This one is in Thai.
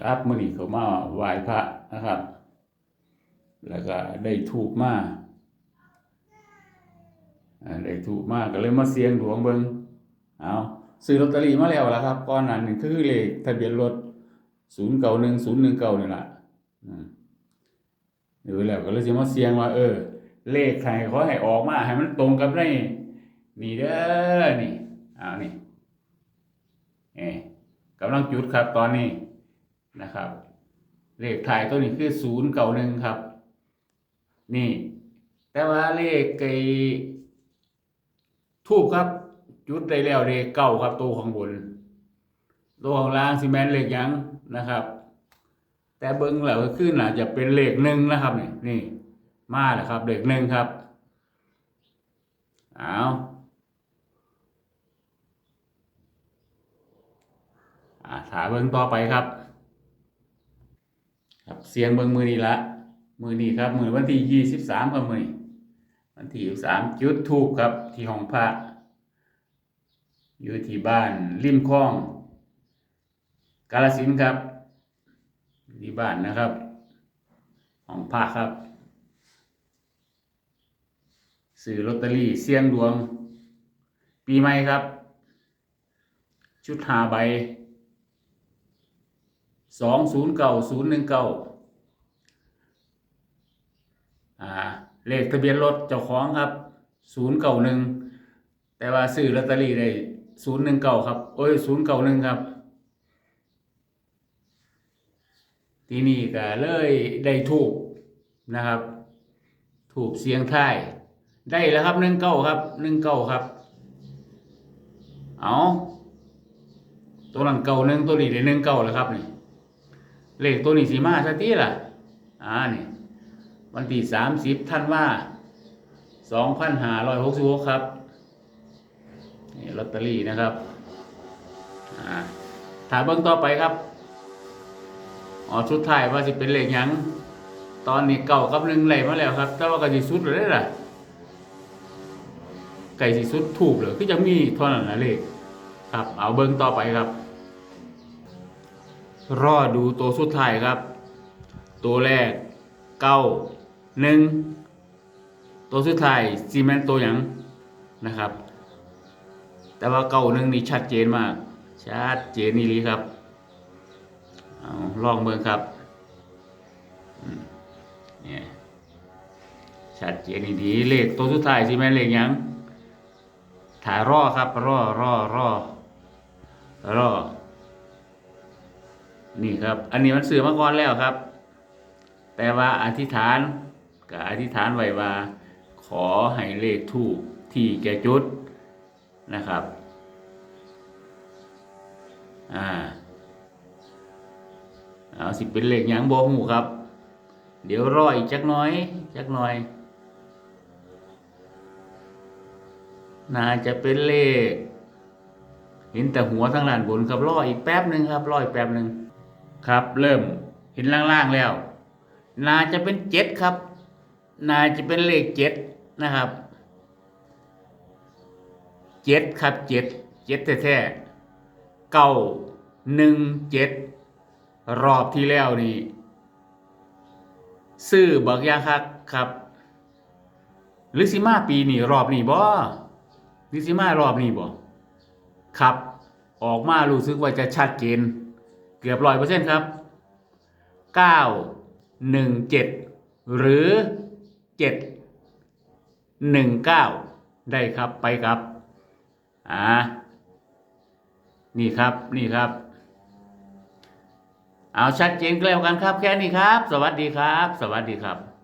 ครับมื่อนี้เขามาไหว้พระนะครับ แล้วก็ได้ถูกมาได้ถูกมากก็เลยมาเสียงดวงเบิงเอาซื้อลอตเตอรี่มาแล้วล่ะครับก้อนนั้นนี่คือเลขทะเบียนรถศูนย์เก่าหนึ่งศูนย์หนึ่งเก่านี่แหละอืมดูแล้วก็เลยจะมาเสียงว่า เออ เลขใครเขาให้ออกมาให้มันตรงกับในนี่เด้อนี่เอานี่เอ๊กำลังจุดครับตอนนี้ นะครับ เลขถ่ายตัวนี้คือศูนย์เก่าหนึ่งครับ นี่ แต่ว่าเลขไอ้ทูบครับ จุดได้แล้วเลขเก้าครับตัวข้างบนตัวข้างล่างซีเมนต์เลขยังนะครับ แต่เบิ้งแล้วก็ขึ้นอาจจะเป็นเลขหนึ่งนะครับนี่นี่มาแล้วครับเลขหนึ่งครับเอาอ่าถาเบิ้งต่อไปครับ เสียงเบิ้งมือนี้ละมือนี้ครับ มือวันที่ยี่สิบสามครับมือนี้วันที่ยี่สามจุดทูบครับ ที่ห้องพระอยู่ที่บ้านริมคลอง กาลสินธุ์ครับที่บ้านนะครับห้องพระครับซื้อลอตเตอรี่เสี่ยงดวง ปีใหม่ครับ ชุดหาใบสองศูนย์เก้าศูนย์หนึ่งเก่า เลขทะเบียนรถเจ้าของครับศูนย์เก้าหนึ่งแต่ว่าซื้อลอตเตอรี่ได้ศูนย์หนึ่งเก้าครับ โอ้ยศูนย์เก้าหนึ่งครับ ทีนี่ก็เลยได้ถูกนะครับ ถูกเสียงไทายได้แล้วครับหนึ่งเก้าครับหนึ่งเก้าครับ เอาตัวหลังเก่าหนึ่งตัวนี้ได้หนึ่งเก้าแล้วครับนี่เลขตัวนี้สีมาสักทีล่ะอ่านี่ วันที่สามสิบท่านว่าสองพันห้าร้อยหกสิบหกครับนี่ลอตเตอรี่นะครับอ่าถามเบื้องต่อไปครับอ๋อชุดท้ายว่าสิเป็นเลขยังตอนนี้เก่ากับหนึ่งไหลมาแล้วครับ แต่ว่าก็สิสุดเลยล่ะไก่สิสุดถูกเลยคือจะมีท่านั้นเลขครับ เอาเบิ้งต่อไปครับ รอดูตัวสุดท้ายครับ ตัวแรกเก้า หนึ่งตัวสุดท้ายซีเมนต์ตัวหยังนะครับ แต่ว่าเก้าหนึ่งนี่ชัดเจนมาก ชัดเจนนี่ลีครับเอาลองเบิ่งครับเนี่ยชัดเจนดีเลขตัวสุดท้ายสิแม่นเลขหยังถ่ายรอครับรอรอรอรอนี่ครับ อันนี้มันสื่อมาก่อนแล้วครับ แต่ว่าอธิษฐาน กับอธิษฐานไว้ว่า ขอให้เลขทูกที่แกจุดนะครับอ่าเอาสิเป็นเลขยังบ่หูครับ เดี๋ยวรออีกจักน้อย จักน่อยน่าจะเป็นเลข เห็นแต่หัวทางด้านบนครับรออีกแป๊บหนึ่งครับรออีกแป๊บหนึ่งครับ เริ่มเห็นล่างๆแล้ว น่าจะเป็นเจ็ดครับ น่าจะเป็นเลขเจ็ดนะครับเจ็ดครับเจ็ดเจ็ดแท้ๆเก้าหนึ่งเจ็ดรอบที่แล้วนี่ซื้อบักยางคักครับหรือสิมาปีนี้รอบนี้บ่หรือสิมารอบนี้บ่ครับ ออกมารู้สึกว่าจะชัดเจนเกือบร้อยเปอร์เซ็นต์ครับเก้าหนึ่งเจ็ดหรือ เจ็ดหนึ่งเก้าได้ครับไปครับอ่านี่ครับนี่ครับ เอาชัดเจนก็แล้วกันครับแค่นี้ครับ สวัสดีครับ สวัสดีครับ